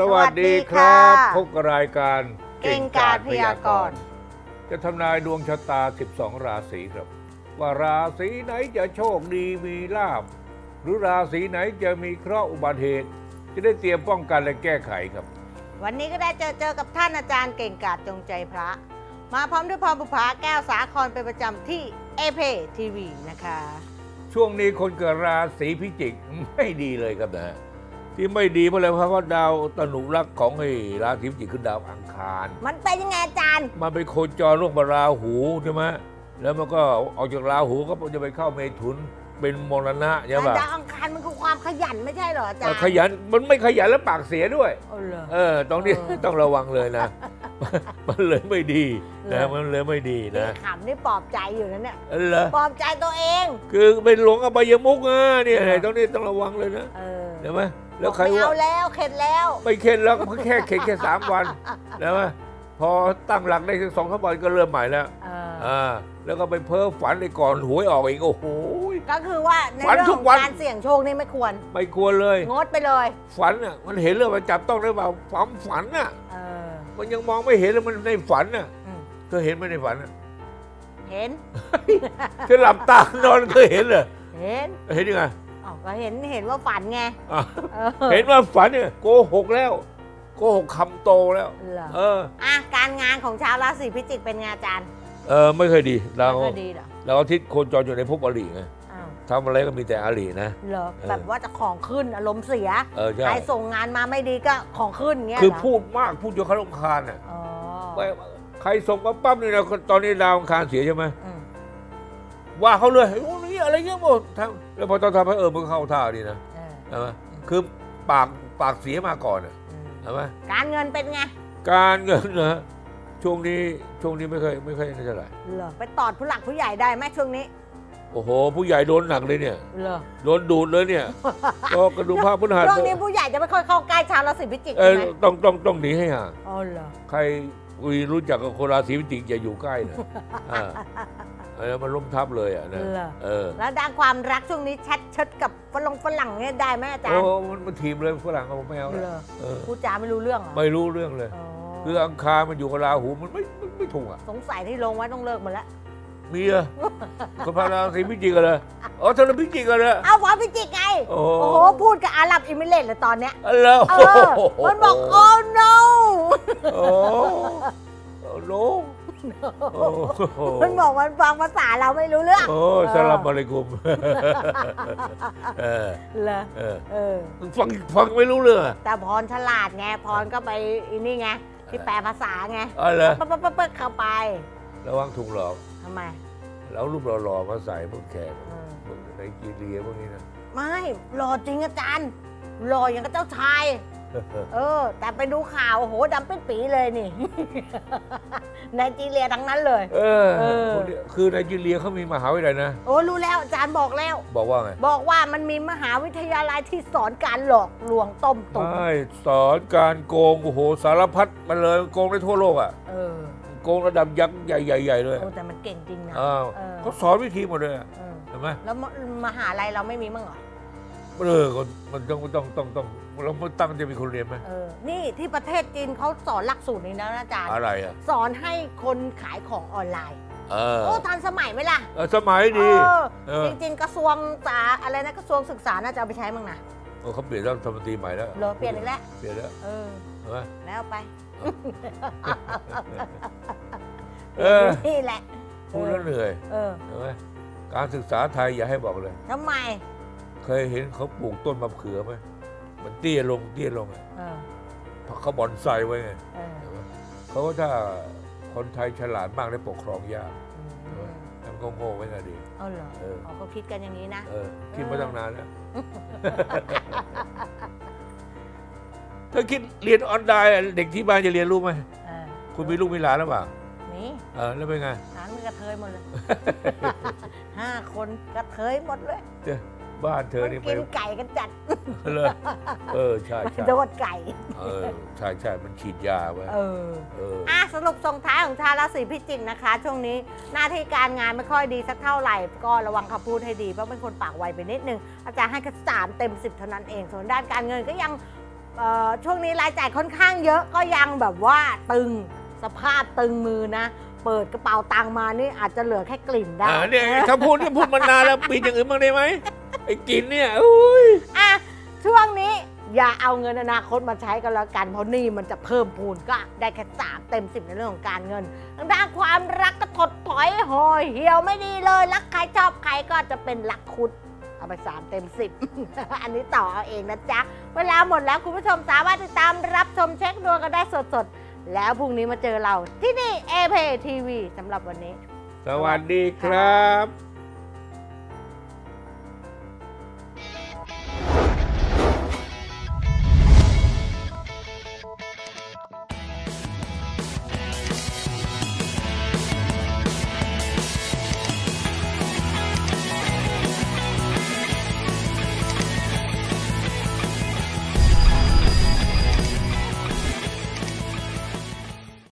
สวัสดีครับสวัสดีค่ะพบกับรายการเก่งกาจพยากรณ์ จะทำนายดวงชะตา 12 ราศีครับ ว่าราศีไหนจะโชคดีมีลาบ หรือราศีไหนจะมีเคราะห์อุบัติเหตุ จะได้เตรียมป้องกันและแก้ไขครับ วันนี้ก็ได้เจอเจอกับท่านอาจารย์เก่งกาจจงใจพระ มาพร้อมด้วยพรบุภาแก้วสาครเป็นประจำที่เอเพทีวีนะคะ ช่วงนี้คนเกิดราศีพิจิกไม่ดีเลยครับนะฮะ ที่ไม่ดีเพราะอะไรเพราะว่าดาวตนุรักษ์ของไอ้ราศีพิจิกคือดาวอังคาร มันเป็นยังไงอาจารย์ มันเป็นโคจรร่วมกับราหูใช่ไหมแล้วมันก็ออกจากราหูก็จะไปเข้าเมถุนเป็นมรณะใช่ปะดาวอังคารมันคือความขยันไม่ใช่เหรออาจารย์ขยันมันไม่ขยันแล้วปากเสียด้วยโอ้เหรอเออตรงนี้เออต้องระวังเลยนะ มันเลยไม่ดีเหรนะอมันเลยไม่ดีนี่นะขำนี่ปลอบใจอยู่นะเนี่ยเออเหรอปลอบใจตัวเอง คือเป็นหลงอบายมุกอะเนี่ยเหรอตรงนี้ต้องระวังเลยนะเออเห็นไหม แล้วใครไม่ว่าเอาแล้วเข็ดแล้ว ไม่เข็ดแล้วก็แค่เข็ดแค่สามวันเห็นไหมพอตั้งหลักได้สักสองสามวันก็เริ่มใหม่แล้วเอออ่าแล้วก็ไปเพ้อฝันในก่อนหวยออกอีกโอ้โห ก็คือว่าในฝันเรื่องทุขกองวัน การเสี่ยงโชคนี่ไม่ควร ไม่ควรเลย งดไปเลย ฝันอะมันเห็นเรื่องมันจับต้องได้เปล่าความฝันอะ เออมันยังมองไม่เห็นเลยมันในฝันอะอืมเธอเห็นไหมในฝันอะเห็น เธอหลับตานอนเคยเห็นเหรอเห็น เห็นยังไงอ๋อ ก็เห็นเห็นว่าฝันไงอะเออเห็นว่าฝันเนี่ยโกหกแล้วโกหกคำโตแล้ว เหรอเออ อะการงานของชาวราศีพิจิกเป็นไงอาจารย์เออไม่เคยดีเราไม่ค่อยดีเหรอเราอาทิตย์โคจรอยู่ในภพอริไงอ้าวทำอะไรก็มีแต่อรินะ เหรอเออ แบบว่าจะของขึ้นอารมณ์เสียเออใช่ใครส่งงานมาไม่ดีก็ของขึ้นเงี้ยคือเหรพูดมากพูดจนเขารำคาญอะอ๋อไปใครส่งมาปั๊บนี่นะตอนนี้ดาวอังคารเสียใช่ไหมอืมว่าเขาเลยโอ้ นี่อะไรเงี้ยหมดทำแล้วพอตอนทำให้เออมันเข้าท่าดีนะเออใช่ไหมคือปากปากเสียมาก่อนอะอืมใช่ไหมการเงินเป็นไงการเงินนะช่วงนี้ช่วงนี้ไม่เคยไม่เคยน่าจะไหรเหรอไปตอดผู้หลักผู้ใหญ่ได้ไหมช่วงนี้โอ้โห ผู้ใหญ่โดนหนักเลยเนี่ยเหรอโดนดูดเลยเนี่ยก็กระดูกภาพพื้นหัดช่วงนี้ผู้ใหญ่จะไม่ค่อยเข้าใกล้ชาวราศีพิจิกเอใช่อไหมต้องต้องต้องหนีให้ห่าง อ๋อเหรอใครอุยรู้จักกับคนราศีพิจิกอย่าอยู่ใกล้นะอ่า เออมันล้มทับเลยอะนะเหรอ เออแล้วด้านความรักช่วงนี้แชทเชิดกับฝรั่งฝรั่งเนี่ยได้ไหมอาจารโอ้ย์มันมันทีมเลยฝรั่งก็ไม่เอาเหรแล้วอเออพูดจาไม่รู้เรื่องเหรอไม่รู้เรื่องเลย อ๋อคืออังคารมันอยู่กับราหูมันไม่ไม่ไม่ถูกอะสงสัยที่ลงไว้ต้องเลิกหมดแล้วมีเหรอคนพาราศีพิจิกกันเลยอ๋อเธอพิจิกกันเลยเอาความพิจิกไง โอ้โอ้โห พูดกับอาหรับอิมิเรตส์เลยตอนเนี้ยอะไรเออ มันบอก oh no โอ้โอ้โนโอ้โห มันบอกมันฟังภาษาเราไม่รู้เรื่อง โอ้สลามอะลัยกุมเออเหรอเออเออ ฟังฟังไม่รู้เรื่องอะแต่พรฉลาดไงพรก็ไปอีนี่ไงที่แปลภาษาไงอ๋อเหรอปั๊บปั๊บปั๊บปั๊บเข้าไประวังถูกหลอก ทำไม แล้วรูปหล่อๆมาใส่พวกแขกเออพวกไนจีเรียพวกนี้นะไม่หล่อจริงอาจารย์หล่ออย่างกับเจ้าชาย เออ แต่ไปดูข่าวโอ้โหดำเป็นปีเลยนี่ ไนจีเรียทั้งนั้นเลย เออเออพวกนี้คือไนจีเรียเขามีมหาวิทยาลัยนะ โอ้รู้แล้วอาจารย์บอกแล้ว บอกว่าไงบอกว่ามันมีมหาวิทยาลัยที่สอนการหลอกลวงต้มตุ๋นไม่สอนการโกงโอ้โหสารพัดมันเลยโกงได้ทั่วโลกอะเออโกงระดับยักษ์ใหญ่ๆเลยโอ้แต่มันเก่งจริงนะ อ้าวเออ เขาสอนวิธีหมดเลยอะเออเห็นไหมแล้วมมหาลัยเราไม่มีมั้งเหรอ เออคนมันต้องต้องต้องต้องเราไม่ตั้งจะมีคนเรียนไหมเออนี่ที่ประเทศจีนเขาสอนหลักสูตรนี้นะอาจารย์อะไรอะสอนให้คนขายของออนไลน์เออโอ้ทันสมัยไหมล่ะเออสมัยดีเออเออจริงๆกระทรวงสาอะไรนะกระทรวงศึกษาน่าจะเอาไปใช้มั้งนะโอ้เขาเปลี่ยนรัฐมนตรีใหม่แล้วเหรอเปลี่ยนอีกแล้วเปลี่ยนแล้วเออเห็นไหมแล้วไปเออนี่แหละพูดแล้วเหนื่อยเออเห็นไหมการศึกษาไทยอย่าให้บอกเลยทำไม เคยเห็นเขาปลูกต้นมะเขือไหมมันเตี้ยลงเตี้ยลงอะเออเพราะเขาบอนไซไว้ไงเออเห็นไหมเขาก็ถ้าคนไทยฉลาดมากได้ปกครองยากอืมทำโง่ๆไว้น่ะดี เอาเหรอเออ เขาคิดกันอย่างนี้นะ เออคิดมาตั้งนานแล้ว เธอคิดเรียนออนไลน์อะเด็กที่บ้านจะเรียนรู้ไหมเออคุณมีลูกมีหลานหรือเปล่านี่เออแล้วเป็นไง หลานมันกระเทยหมดเลย ห้าคนกระเทยหมดเลย เจ้ บ้านเธอมันนี่กิไม่นไก่กันจัดเลยเออใช่มันใช่โดดไก่ เออใช่ใช่มันฉีดยาไว้เออเอออะสรุปส่งท้ายของชาวราศีพิจิกนะคะ ช่วงนี้หน้าที่การงานไม่ค่อยดีสักเท่าไหร่ ก็ระวังคำพูดให้ดีเพราะเป็นคนปากไวไปนิดนึง อาจารย์ให้แค่สามเต็มสิบเท่านั้นเองส่วนด้านการเงินก็ยังเอ่อช่วงนี้รายจ่ายค่อนข้างเยอะก็ยังแบบว่าตึงสภาพตึงมือนะ เปิดกระเป๋าตังค์มานี่อาจจะเหลือแค่กลิ่นได้อ่าเนี่ยถ้าพูดเนี่ยพูดมานานแล้วปีอย่างอื่นบ้างได้ไหมไอ้ กินเนี่ยอุ้ยอะช่วงนี้อย่าเอาเงินอนาคตมาใช้กันแล้วกัน เพราะหนี่มันจะเพิ่มพูนก็ได้แค่สามเต็มสิบในเรื่องของการเงินทางด้านความรักก็ถดถอยหอยเหี่ยวไม่ดีเลย รักใครชอบใครก็จะเป็นรักคุด เอาไปสามเต็มสิบ อันนี้ต่อเอาเองนะจ๊ะ เวลาหมดแล้วคุณผู้ชมสามารถติดตามรับชมเช็คดวงกันได้สดๆ แล้วพรุ่งนี้มาเจอเราที่นี่ a p TV สำหรับวันนี้ สวัสดีครับ